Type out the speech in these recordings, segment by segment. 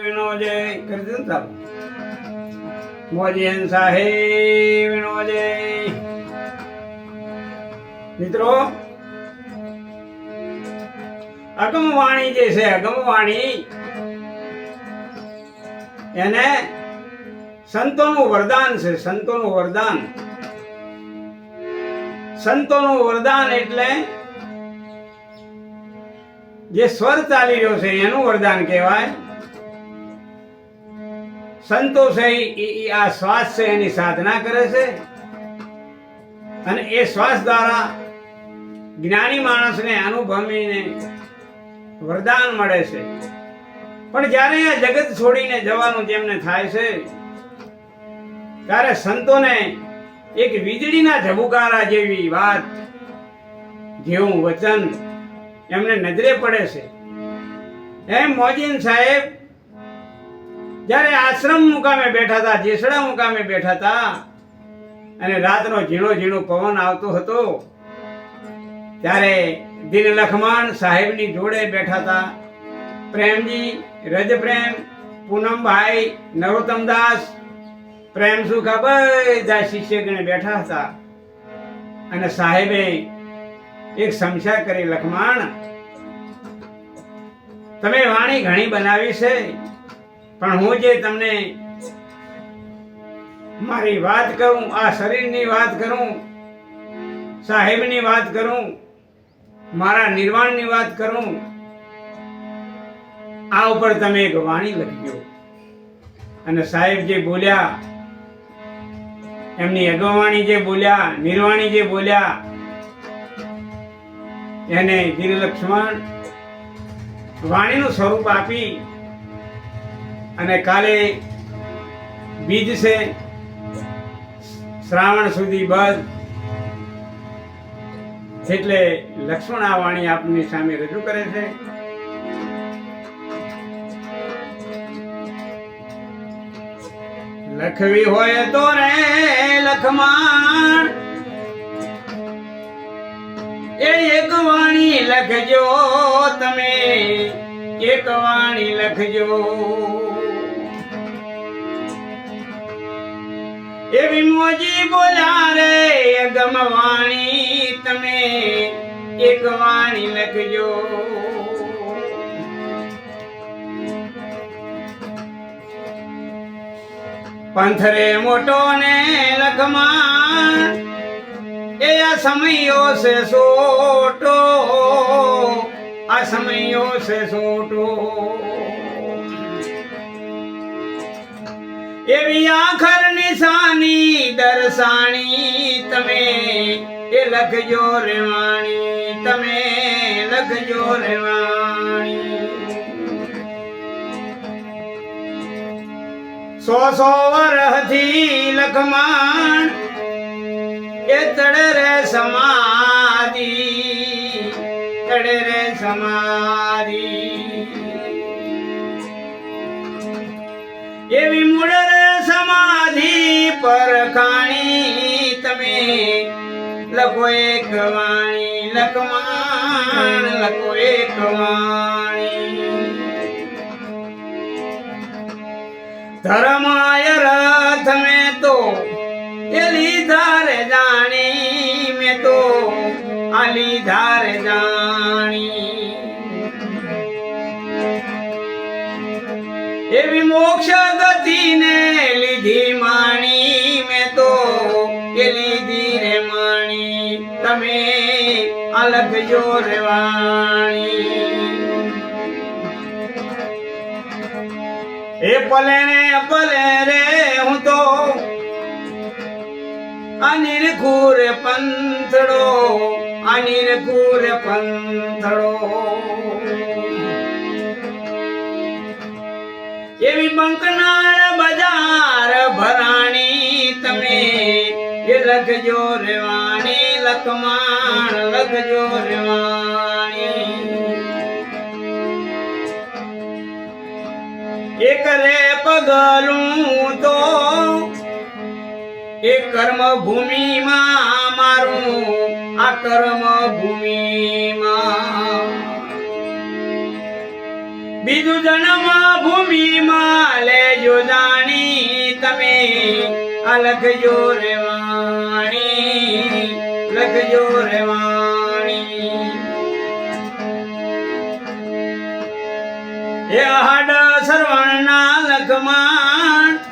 નો કરી દીધું જે છે અગમ વાણી એને સંતોનું વરદાન છે, સંતોનું વરદાન. સંતોનું વરદાન એટલે જે સ્વર ચાલી રહ્યો છે, એનું વરદાન કહેવાય. સંતો ઈ આ શ્વાસ છે, એની સાધના કરે છે. અને એ શ્વાસ દ્વારા જ્ઞાની માણસને અનુભવીને વરદાન મળે છે. પણ જ્યારે આ જગત છોડીને જવાનું જેમને થાય છે, ત્યારે સંતોને એક વીજળીના ઝબુકારા જેવી વાત, જેવું વચન એમને નજરે પડે છે. એમ મોજીન સાહેબ જ્યારે આશ્રમ મુકામે બેઠા હતા, જેસડા મુકામે બેઠા હતા, અને રાતનો ઝીણો ઝીણો પવન આવતો હતો, ત્યારે દિન લખમણ સાહેબની જોડે બેઠા હતા. પ્રેમજી, રજપ્રેમ, પૂનમભાઈ નરોત્તમદાસ પ્રેમ સુખા બધા શિષ્યગણે બેઠા હતા. અને સાહેબે એક સમસ્યા કરી, લખમાણ, તમે વાણી ઘણી બનાવી છે. પણ હું જે તમને મારી વાત કરું, આ શરીરની વાત કરું, સાહેબની વાત કરું, મારા નિર્વાણની વાત કરું, આ ઉપર તમે એક વાણી લખજો. અને સાહેબ જે બોલ્યા, એમની અગવાણી જે બોલ્યા, નિર્વાણી જે બોલ્યા, એને ગિર લક્ષ્મણ વાણીનું સ્વરૂપ આપી અને કાલે બીજ છે. શ્રાવણ સુધી બધ એટલે લક્ષ્મણ આ વાણી આપની સામે રજૂ કરે છે. લખવી હોય તો રે લખમાણ. એ એક વાણી લખજો તમે. એક વાણી લખજો. એવી મોજી બોલા રે અગમ વાણી તમે, એક વાણી લખજો. પંથરે મોટો ને લખમાં, એ આ સમયો છે સોટો, આ સમયો છે સોટો. એવી આખર નિશાની દર્શાણી તમે. એ લખજો રેવાણી, તમે લખજો રેવાણી. સો સો વરહથી લખમાણ, એ તળે રે સમાધિ રે સમાધિ. એવી મૂળ સમાધિ પર ખાણી તમે લખો એક વાણી, લખમાણ, લખો એક વાણી. ધર્માય રથ મેં તો, એ લીધાર જાણી મેં તો, આ લીધાર જાણી. મોક્ષ ગતિને લીધી માણી, મેં તો એ લીધી રે માણી. તમે અલગ જો રેવાણી એ પલે ને પલે રે હું તો અનિર ખૂર પંથડો અનિર ખૂર પંથડો એવી બંકનાળ બજાર ભરાણી તમે. એ લખજો રેવાણી, લખમાણ, લખજો રેવાણી. એક રે પગલું તો એ કર્મ ભૂમિમાં મારું, આ કર્મ ભૂમિમાં બીજું જન્મ ભૂમિમાં લેજો જાણી તમે. આ લખજો રેવાણી લખજો રેવાણી. એ હાડ સરવણના લખમાં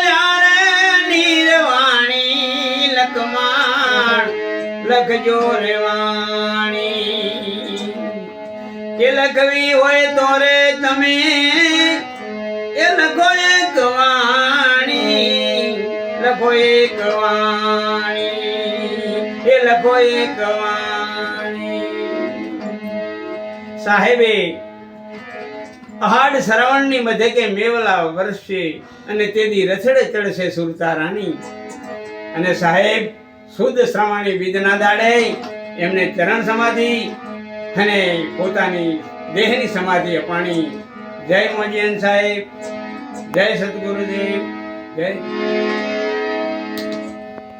લખજો રેવાણી. કે લખવી હોય તો રે તમે. એ લખો એક વાણી. લખો એક વાણી. એ લખો એક વાણી. સાહેબે, અહાડ શ્રવણની મધ્યકે મેવલા વર્ષે અને તેની રથડે ચડશે સુરતા રાણી. અને સાહેબ શુદ્ધ શ્રવણી વિધના દાડે એમને ચરણ સમાધિ અને પોતાની દેહની સમાધિ અપાણી. જય મોજીયન સાહેબ. જય સદગુરુદેવ. જય.